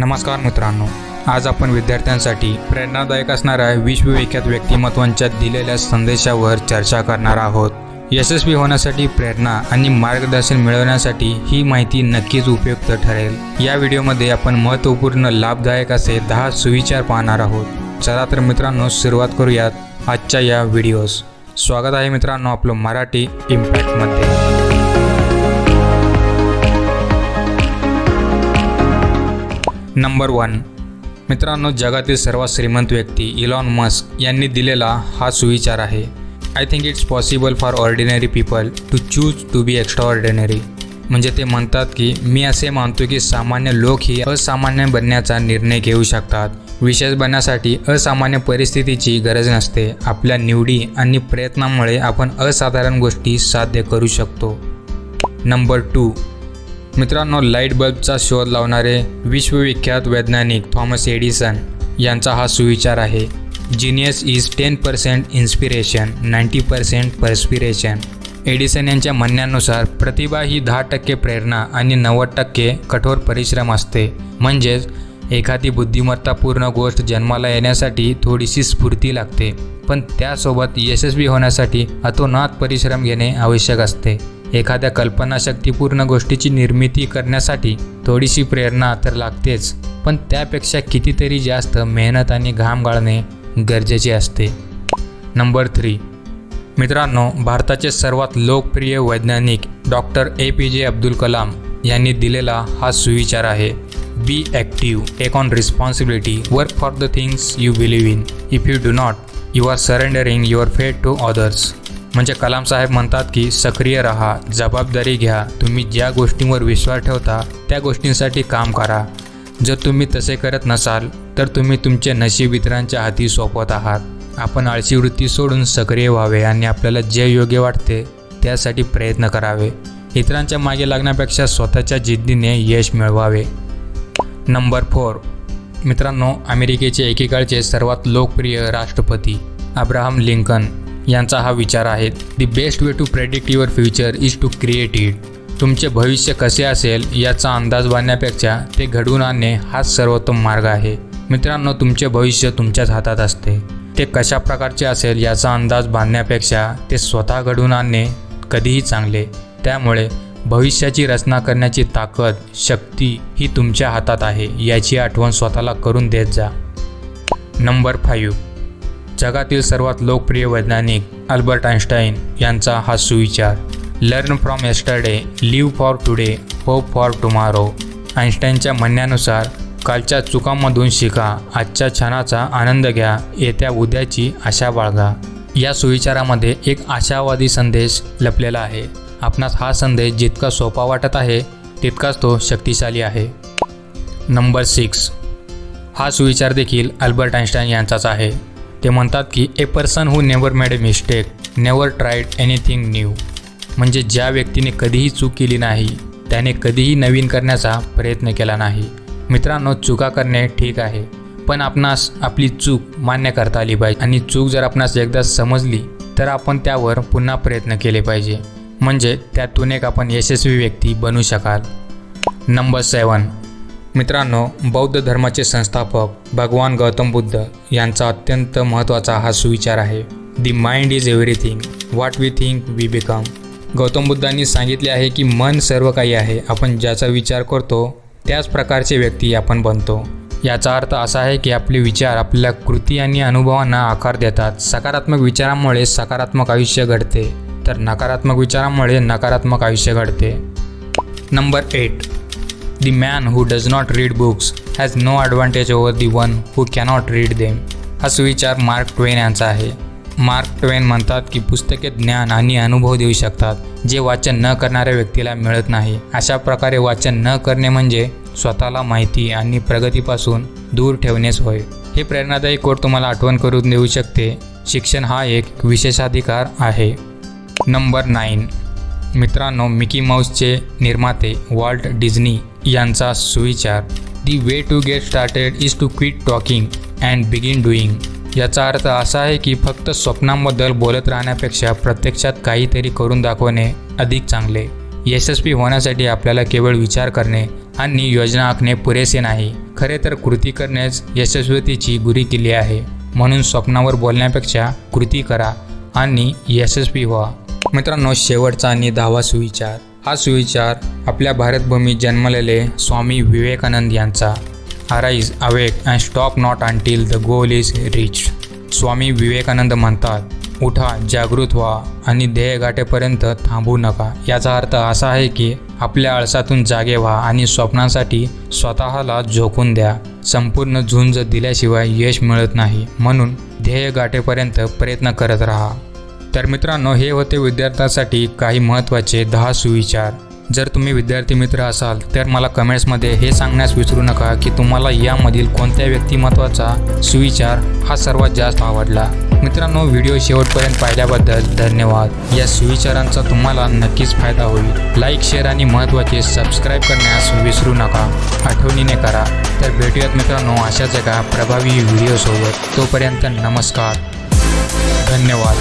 नमस्कार मित्रांनो आज आपण विद्यार्थ्यांसाठी प्रेरणादायक असणाऱ्या विश्वविख्यात व्यक्तिमत्वांच्या दिलेल्या संदेशावर चर्चा करणार आहोत. यशस्वी होण्यासाठी प्रेरणा आणि मार्गदर्शन मिळवण्यासाठी ही माहिती नक्कीच उपयुक्त ठरेल. या व्हिडिओमध्ये आपण महत्त्वपूर्ण लाभदायक असे दहा सुविचार पाहणार आहोत. चला तर मित्रांनो सुरुवात करूयात आजच्या या व्हिडिओज स्वागत आहे मित्रांनो आपलं मराठी इम्पॅक्टमध्ये नंबर वन मित्रांनो जगातील सर्वात श्रीमंत व्यक्ती इलॉन मस्क यांनी दिलेला हा सुविचार आहे. I think it's possible for ordinary people to choose to be extraordinary म्हणजे ते म्हणतात की मी असे मानतो की सामान्य लोक ही असामान्य बनण्याचा निर्णय घेऊ शकतात. विशेष बनण्यासाठी असामान्य परिस्थितीची गरज नसते. आपल्या निवडी आणि प्रयत्नामुळे आपण असाधारण गोष्टी साध्य करू शकतो. नंबर टू मित्रांनो लाइट बल्बचा शोध लावणारे विश्वविख्यात वैज्ञानिक थॉमस एडिसन यांचा हा सुविचार आहे. Genius is ten percent inspiration ninety percent perspiration Edison यांच्या म्हणण्यानुसार प्रतिभा ही दहा टक्के प्रेरणा आणि नव्वद टक्के कठोर परिश्रम असते. म्हणजेच एखादी बुद्धिमत्तापूर्ण गोष्ट जन्माला येण्यासाठी थोडीशी स्फूर्ती लागते. पण त्यासोबत यशस्वी होण्यासाठी अतोनात परिश्रम घेणे आवश्यक असते. एखाद्या कल्पनाशक्तीपूर्ण गोष्टीची निर्मिती करण्यासाठी थोडीशी प्रेरणा तर लागतेच पण त्यापेक्षा कितीतरी जास्त मेहनत आणि घाम गाळणे गरजेचे असते. Number three. मित्रांनो भारताचे सर्वात लोकप्रिय वैज्ञानिक डॉक्टर ए पी जे अब्दुल कलाम यांनी दिलेला हा सुविचार आहे. Be active take on responsibility work for the things you believe in. If you do not you are surrendering your fate to others म्हणजे कलाम साहेब म्हणतात की सक्रिय राहा जबाबदारी घ्या तुम्ही ज्या गोष्टींवर विश्वास ठेवता त्या गोष्टींसाठी काम करा. जर तुम्ही तसे करत नसाल तर तुम्ही तुमचे नशीब इतरांच्या हाती सोपवत आहात. आपण आळशी वृत्ती सोडून सक्रिय व्हावे आणि आपल्याला जे योग्य वाटते त्यासाठी प्रयत्न करावे. इतरांच्या मागे लागण्यापेक्षा स्वतःच्या जिद्दीने यश मिळवावे. Number four. मित्रांनो अमेरिकेचे एकेकाळचे सर्वात लोकप्रिय राष्ट्रपती अब्राहम लिंकन. यांचा हा विचार आहे the best way to predict your future is to create it तुमचे भविष्य कसे असेल याचा अंदाज बांधण्यापेक्षा ते घडवून आणणे हाच सर्वोत्तम मार्ग आहे. मित्रांनो तुमचे भविष्य तुमच्याच हातात असते. ते कशा प्रकारचे असेल याचा अंदाज बांधण्यापेक्षा ते स्वतः घडवून आणणे कधीही चांगले. त्यामुळे भविष्याची रचना करण्याची ताकद शक्ती ही तुमच्या हातात आहे याची आठवण स्वतःला करून देत जा. Number five. जगातील सर्वात लोकप्रिय वैज्ञानिक अल्बर्ट आइन्स्टाईन यांचा हा सुविचार. Learn from yesterday live for today hope for tomorrow आइन्स्टाईनच्या म्हणण्यानुसार कालच्या चुकांमधून शिका आजच्या क्षणाचा आनंद घ्या येत्या उद्याची आशा बाळगा. या सुविचारामध्ये एक आशावादी संदेश लपलेला आहे. आपणास हा संदेश जितका सोपा वाटत आहे तितकाच तो शक्तिशाली आहे. नंबर सिक्स हा सुविचार देखील अल्बर्ट आइन्स्टाईन यांचाच आहे. ते म्हणतात की a person who never made a mistake never tried anything new. म्हणजे ज्या व्यक्तीने कधीही चूक केली नाही त्याने कधीही नवीन करण्याचा प्रयत्न केला नाही. मित्रांनो चुका करणे ठीक आहे पण आपणास आपली चूक मान्य करता आली पाहिजे. आणि चूक जर आपणास एकदा समजली तर आपण त्यावर पुन्हा प्रयत्न केले पाहिजे. म्हणजे त्यातून एक आपण यशस्वी व्यक्ती बनू शकाल. नंबर सेवन मित्रांनो बौद्ध धर्माचे संस्थापक भगवान गौतम बुद्ध यांचा अत्यंत महत्त्वाचा हा सुविचार आहे. The mind is everything what we think we become Gautam बुद्धांनी सांगितले आहे की मन सर्व काही आहे. आपण ज्याचा विचार करतो त्याच प्रकारचे व्यक्ती आपण बनतो. याचा अर्थ असा आहे की आपले विचार आपल्या कृती आणि अनुभवांना आकार देतात. सकारात्मक विचारांमुळे सकारात्मक आयुष्य घडते तर नकारात्मक विचारांमुळे नकारात्मक आयुष्य घडते. Number eight. The man who does not read books has no advantage over the one who cannot read them हा सुविचार मार्क ट्वेन यांचा आहे. मार्क ट्वेन म्हणतात की पुस्तके ज्ञान आणि अनुभव देऊ शकतात जे वाचन न करणाऱ्या व्यक्तीला मिळत नाही. अशा प्रकारे वाचन न करणे म्हणजे स्वतःला माहिती आणि प्रगतीपासून दूर ठेवणेच होय. हे प्रेरणादायी कोट तुम्हाला आठवण करून देऊ शकते. शिक्षण हा एक विशेषाधिकार आहे. Number nine. मित्रांनो मिकी माऊसचे निर्माते वॉल्ट डिझनी यांचा सुविचार. The way to get started is to quit talking and begin doing याचा अर्थ असा आहे की फक्त स्वप्नांबद्दल बोलत राहण्यापेक्षा प्रत्यक्षात काहीतरी करून दाखवणे अधिक चांगले. यशस्वी होण्यासाठी आपल्याला केवळ विचार करणे आणि योजना आखणे पुरेसे नाही. खरे तर कृती करण्यास यशस्वीतेची गुरी केली आहे. म्हणून स्वप्नावर बोलण्यापेक्षा कृती करा आणि यशस्वी व्हा. मित्रांनो शेवटचा आणि दहावा सुविचार. हा सुविचार आपल्या भारतभूमीत जन्मलेले स्वामी विवेकानंद यांचा. Arise awake and stop not until the goal is reached Swami Vivekananda म्हणतात उठा जागृत व्हा आणि ध्येय गाठेपर्यंत थांबू नका. याचा अर्थ असा आहे की आपल्या आळसातून जागे व्हा आणि स्वप्नांसाठी स्वतःला झोकून द्या. संपूर्ण झुंज दिल्याशिवाय यश मिळत नाही. म्हणून ध्येय गाठेपर्यंत प्रयत्न करत राहा. तर मित्रांनो हे होते विद्यार्थ्यांसाठी काही महत्त्वाचे दहा सुविचार. जर तुम्ही विद्यार्थी मित्र असाल तर मला कमेंट्समध्ये हे सांगण्यास विसरू नका की तुम्हाला यामधील कोणत्या व्यक्तिमत्वाचा सुविचार हा सर्वात जास्त आवडला. मित्रांनो व्हिडिओ शेवटपर्यंत पाहिल्याबद्दल धन्यवाद. या सुविचारांचा तुम्हाला नक्कीच फायदा होईल. लाईक शेअर आणि महत्त्वाचे सबस्क्राईब करण्यास विसरू नका. आठवणीने करा. तर भेटूयात मित्रांनो अशाच एका प्रभावी व्हिडिओसोबत. तोपर्यंत नमस्कार. धन्यवाद.